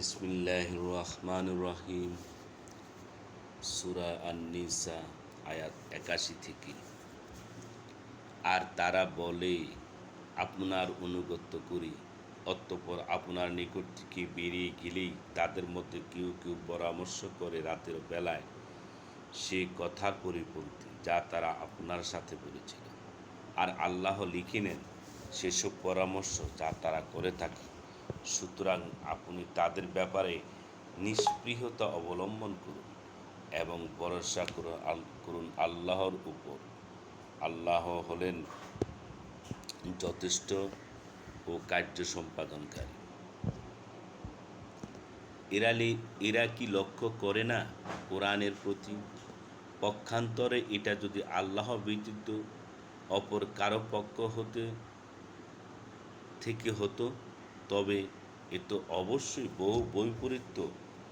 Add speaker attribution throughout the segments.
Speaker 1: বিসমিল্লাহ রহমান রহিম সুরা আন্নিসা, আয়াত একাশি থেকে। আর তারা বলে, আপনার অনুগত্য করি, অতঃপর আপনার নিকট থেকে বেরিয়ে গেলেই তাদের মধ্যে কেউ কেউ পরামর্শ করে রাতের বেলায় সে কথার পরিপন্থী যা তারা আপনার সাথে বলেছিল। আর আল্লাহ লিখে নেন, সেসব পরামর্শ যা তারা করে থাকে সুতরাং আপনি তাদের ব্যাপারে নিষ্পৃহতা অবলম্বন করুন এবং ভরসা করুন আল্লাহর উপর। আল্লাহ হলেন যথেষ্ট ও কার্য সম্পাদনকারী। এরালি এরা কি লক্ষ্য করে না কোরআনের প্রতি? পক্ষান্তরে এটা যদি আল্লাহ ব্যতীত অপর কারও পক্ষ হতে, থেকে হতো? তবে এ তো অবশ্যই বহু বৈপরীত্য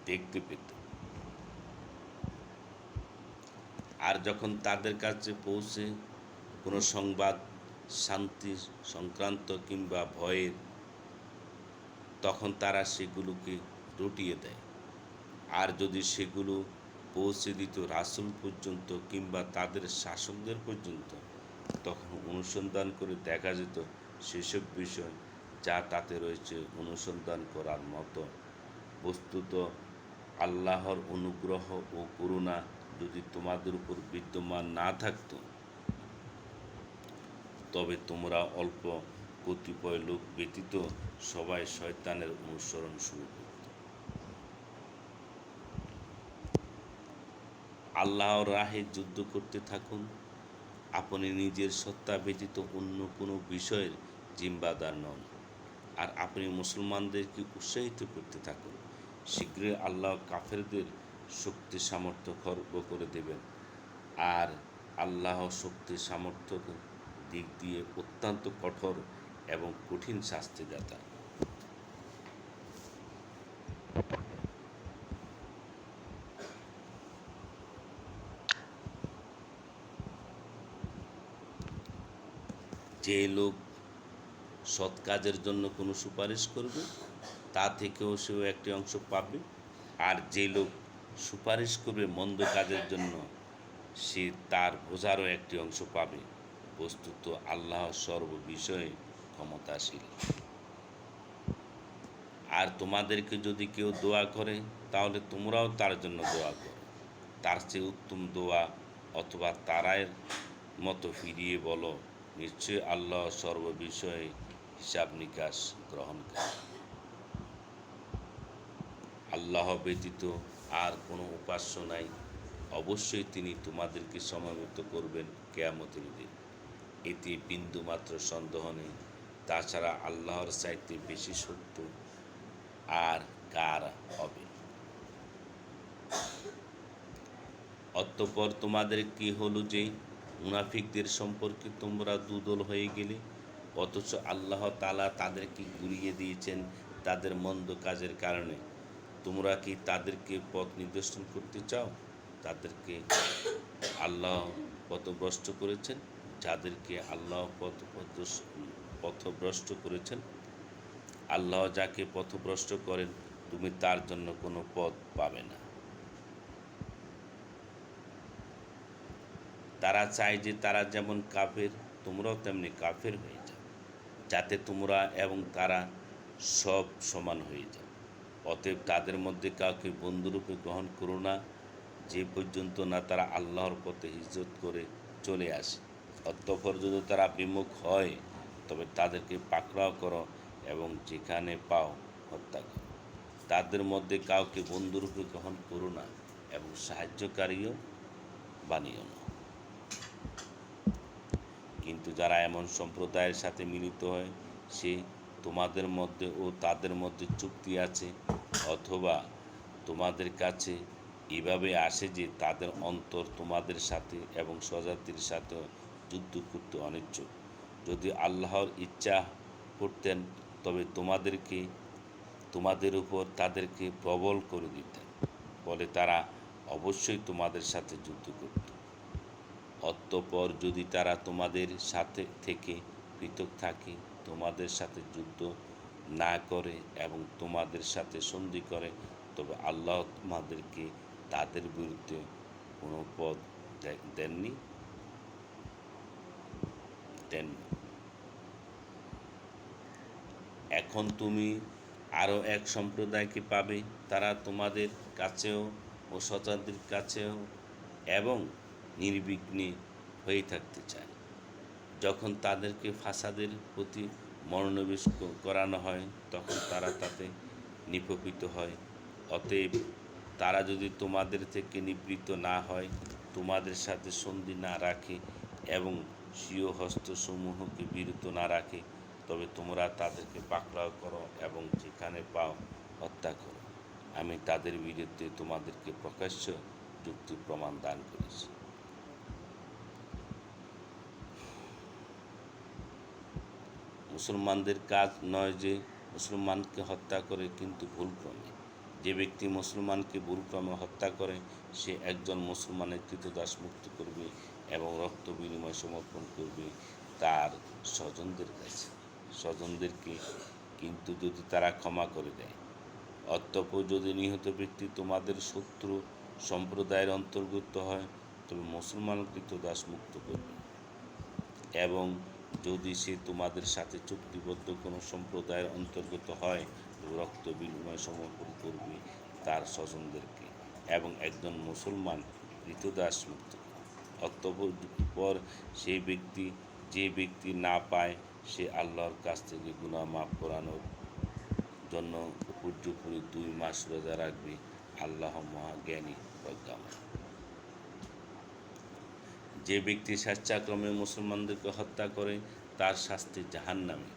Speaker 1: দেখতে পেত। আর যখন তাদের কাছে পৌঁছে কোনো সংবাদ, শান্তি সংক্রান্ত কিংবা ভয়ের, তখন তারা সেগুলোকে রটিয়ে দেয়। আর যদি সেগুলো পৌঁছে দিত রাসুল পর্যন্ত কিংবা তাদের শাসকদের পর্যন্ত, তখন অনুসন্ধান করে দেখা যেত সেসব বিষয় যা তাতে রয়েছে অনুসন্ধান করার মতো। বস্তুত আল্লাহর অনুগ্রহ ও করুণা যদি তোমাদের উপর বিদ্যমান না থাকতো, তবে তোমরা অল্প কতিপয় লোক ব্যতীত সবাই শয়তানের অনুসরণ শুরু করত। আল্লাহর রাহে যুদ্ধ করতে থাকুন। আপনি নিজের সত্তা ব্যতীত অন্য কোনো বিষয়ের জিম্বাদার নন। আর আপনি মুসলমানদেরকে উৎসাহিত করতে থাকুন। শীঘ্রই আল্লাহ কাফেরদের শক্তি, সামর্থ্য খর্ব করে দেবেন। আর আল্লাহ শক্তি সামর্থ্য দিক দিয়ে অত্যন্ত কঠোর এবং কঠিন শাস্তিদাতা। যে লোক সৎ কাজের জন্য কোনো সুপারিশ করবে, তা থেকেও সেও একটি অংশ পাবে। আর যে লোক সুপারিশ করবে মন্দ কাজের জন্য, সে তার বোঝারও একটি অংশ পাবে। বস্তুত আল্লাহ সর্ববিষয়ে ক্ষমতাশীল। আর তোমাদেরকে যদি কেউ দোয়া করে, তাহলে তোমরাও তার জন্য দোয়া করো। তার চেয়ে উত্তম দোয়া অথবা তারায়ের মতো ফিরিয়ে বলো, নিশ্চয়ই আল্লাহ সর্ববিষয়ে হিসাব নিকাশ, গ্রহণ করে আল্লাহ ব্যতীত আর কোনো উপাস্য নাই। অবশ্যই তিনি তোমাদেরকে সমবেত করবেন কেয়ামতের দিন। এতে বিন্দুমাত্র সন্দেহ নেই। তাছাড়া আল্লাহর চাইতে বেশি সত্য আর কার হবে? অতঃপর তোমাদের কি হলো যে মুনাফিকদের সম্পর্কে তোমরা দুদল হয়ে গেলে? অথচ আল্লাহ তালা তাদেরকে ঘুরিয়ে দিয়েছেন তাদের মন্দ কাজের কারণে। তোমরা কি তাদেরকে পথ নির্দেশন করতে চাও? তাদেরকে আল্লাহ পথভ্রষ্ট করেছেন? যাদেরকে আল্লাহ পথ পথভ্রষ্ট করেছেন? আল্লাহ যাকে পথভ্রষ্ট করেন, তুমি তার জন্য কোনো পথ পাবে না। তারা চায় যে তারা যেমন কাফের, তোমরাও তেমনি কাফের হয়ে যাও। যাতে তোমরা এবং তারা সব সমান হয়ে যাও অতএব তাদের মধ্যে কাউকে বন্ধুরূপে গ্রহণ করো না, যে পর্যন্ত না তারা আল্লাহর পথে হিজরত করে চলে আসে। অতঃপর যদি তারা বিমুখ হয়, তবে তাদেরকে পাকড়াও করো এবং যেখানে পাও হত্যা করো। তাদের মধ্যে কাউকে বন্ধুরূপে গ্রহণ করো না এবং সাহায্যকারীও বানিও না। কিন্তু যারা এমন সম্প্রদায়ের সাথে মিলিত হয়, সে তোমাদের মধ্যে ও তাদের মধ্যে চুক্তি আছে, অথবা তোমাদের কাছে এভাবে আসে যে তাদের অন্তর তোমাদের সাথে এবং স্বজাতির সাথে যুদ্ধ করতে অনিচ্ছুক। যদি আল্লাহর ইচ্ছা করতেন, তবে তোমাদেরকে, তোমাদের উপর তাদেরকে প্রবল করে দিতেন, ফলে তারা অবশ্যই তোমাদের সাথে যুদ্ধ করত। অতঃপর যদি তারা তোমাদের সাথে থেকে পৃথক থাকে, তোমাদের সাথে যুদ্ধ না করে এবং তোমাদের সাথে সন্ধি করে, তবে আল্লাহ তোমাদেরকে তাদের বিরুদ্ধে কোনো পদ দেননি? দেননি। এখন তুমি আরও এক সম্প্রদায়কে পাবে, তারা তোমাদের কাছেও ও শতাব্দীর কাছেও, এবং নির্বিঘ্নে হয়ে থাকতে চায়। যখন তাদেরকে ফাসাদের প্রতি মনোনিবেশ করানো হয়, তখন তারা তাতে নিপীড়িত হয়। অতএব তারা যদি তোমাদের থেকে নিবৃত্ত না হয়, তোমাদের সাথে সন্ধি না রাখে এবং স্বীয় হস্তসমূহকে বিরত না রাখে, তবে তোমরা তাদেরকে পাকড়াও করো এবং যেখানে পাও হত্যা করো। আমি তাদের বিরুদ্ধে তোমাদেরকে প্রকাশ্য যুক্তি প্রমাণ দান করেছি। মুসলমানদের কাজ নয় যে মুসলমানকে হত্যা করে, কিন্তু ভুলক্রমে। যে ব্যক্তি মুসলমানকে ভুলক্রমে হত্যা করে, সে একজন মুসলমানের কৃতদাস মুক্ত করবে এবং রক্ত বিনিময় সমর্পণ করবে তার স্বজনদের কাছে। স্বজনদেরকে কিন্তু যদি তারা ক্ষমা করে দেয়, অতঃপর যদি নিহত ব্যক্তি তোমাদের শত্রু সম্প্রদায়ের অন্তর্ভুক্ত হয়, তবে মুসলমান কৃতদাস মুক্ত করবে। এবং যদি সে তোমাদের সাথে চুক্তিবদ্ধ কোনো সম্প্রদায়ের অন্তর্গত হয় রক্ত বিনিময় সমর্পণ করবে তার স্বজনদেরকে এবং একজন মুসলমান কৃতদাস মুক্ত অক্টোবর পর সেই ব্যক্তি, যে ব্যক্তি না পায়, সে আল্লাহর কাছ থেকে গুনাহ মাফ করানোর জন্য উপর্যুপুরি দুই মাস রোজা রাখবে। আল্লাহ মহাজ্ঞানী প্রজ্ঞাময় যে ব্যক্তি স্বেচ্ছাক্রমে মুসলমানদেরকে হত্যা করে, তার শাস্তি জাহান নামে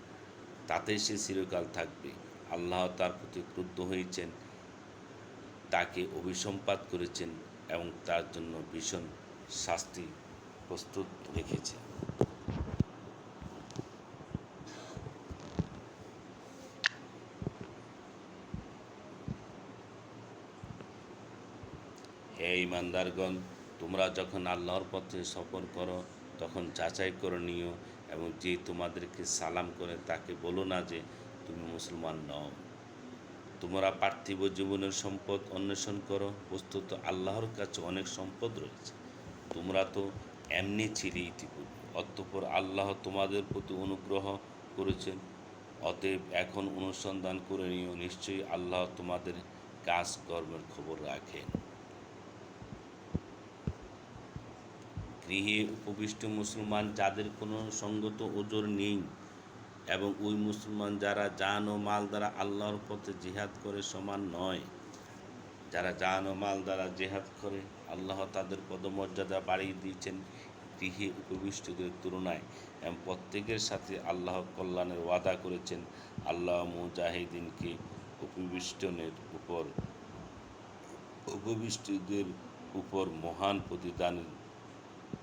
Speaker 1: তাতে সে চিরকাল থাকবে। আল্লাহ তার প্রতি ক্রুদ্ধ হয়েছেন, তাকে অভিসম্পাত করেছেন এবং তার জন্য ভীষণ শাস্তি প্রস্তুত রেখেছে। হে ইমানদারগণ তোমরা যখন আল্লাহর পথে সফর করো, তখন যাচাই করে নিও এবং যে তোমাদেরকে সালাম করে তাকে বলো না যে তুমি মুসলমান নও। তোমরা পার্থিব জীবনের সম্পদ অন্বেষণ করো, বস্তুত আল্লাহর কাছে অনেক সম্পদ রয়েছে। তোমরা তো এমনি ছিলে ইতিপূর্বে, অতঃপর আল্লাহ তোমাদের প্রতি অনুগ্রহ করেছেন। অতএব এখন অনুসন্ধান করে নিও, নিশ্চয়ই আল্লাহ তোমাদের কাজকর্মের খবর রাখেন। গৃহে উপবিষ্ট মুসলমান যাদের কোনো সঙ্গত ওজোর নেই এবং ওই মুসলমান যারা জান ও মাল দ্বারা আল্লাহর পথে জিহাদ করে সমান নয়, যারা জান ও মাল দ্বারা জেহাদ করে, আল্লাহ তাদের পদমর্যাদা বাড়িয়ে দিয়েছেন গৃহে উপবিষ্টদের তুলনায় এবং প্রত্যেকের সাথে আল্লাহ কল্যাণের ওয়াদা করেছেন। আল্লাহ মুজাহিদিনকে উপবিষ্টনের উপর, উপবিষ্টদের উপর মহান প্রতিদান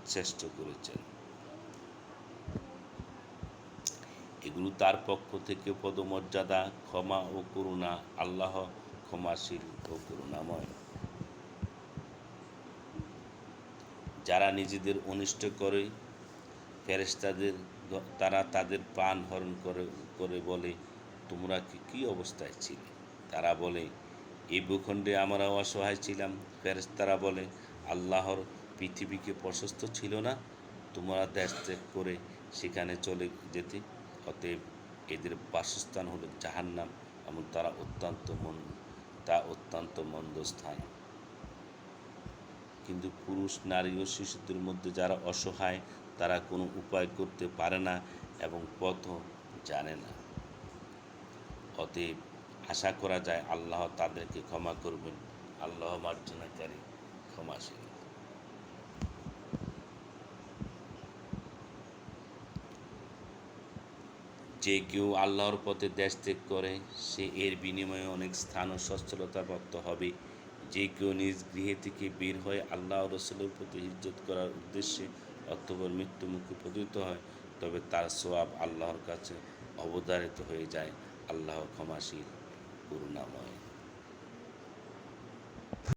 Speaker 1: শ্রেষ্ঠ করেছেন। এগুলো তার পক্ষ থেকে পদমর্যাদা, ক্ষমা ও করুণা, আল্লাহ ক্ষমাশীল ও করুণাময়। যারা নিজেদের অনিষ্ট করে, ফেরেশতাদের তারা তাদের প্রাণ হরণ করে করে বলে, তোমরা কি, কী অবস্থায় ছিলে? তারা বলে, এই ভূখণ্ডে আমরা অসহায় ছিলাম। ফেরেশতারা বলে, আল্লাহর পৃথিবীকে প্রশস্ত ছিল না, তোমরা দেশ ত্যাগ করে সেখানে চলে যেতে। অতএব এদের বাসস্থান হলো জাহান্নাম এবং তারা অত্যন্ত মন, তা অত্যন্ত মন্দ স্থান। কিন্তু পুরুষ, নারী ও শিশুদের মধ্যে যারা অসহায়, তারা কোনো উপায় করতে পারে না এবং পথও জানে না। অতএব আশা করা যায় আল্লাহ তাদেরকে ক্ষমা করবেন। আল্লাহ মার্জনাকারী, ক্ষমাশীল। যে কেউ আল্লাহর পথে দেশ ত্যাগ করে, সে এর বিনিময়ে অনেক স্থান ও সচ্ছলতা প্রাপ্ত হবে। যে কেউ নিজ গৃহে থেকে বের হয়ে আল্লাহ রসুলের প্রতি ইজ্জত করার উদ্দেশ্যে অথবা মৃত্যুমুখে পতিত হয়, তবে তার সোয়াব আল্লাহর কাছে অবধারিত হয়ে যায়। আল্লাহ ক্ষমাশীল, করুণাময়।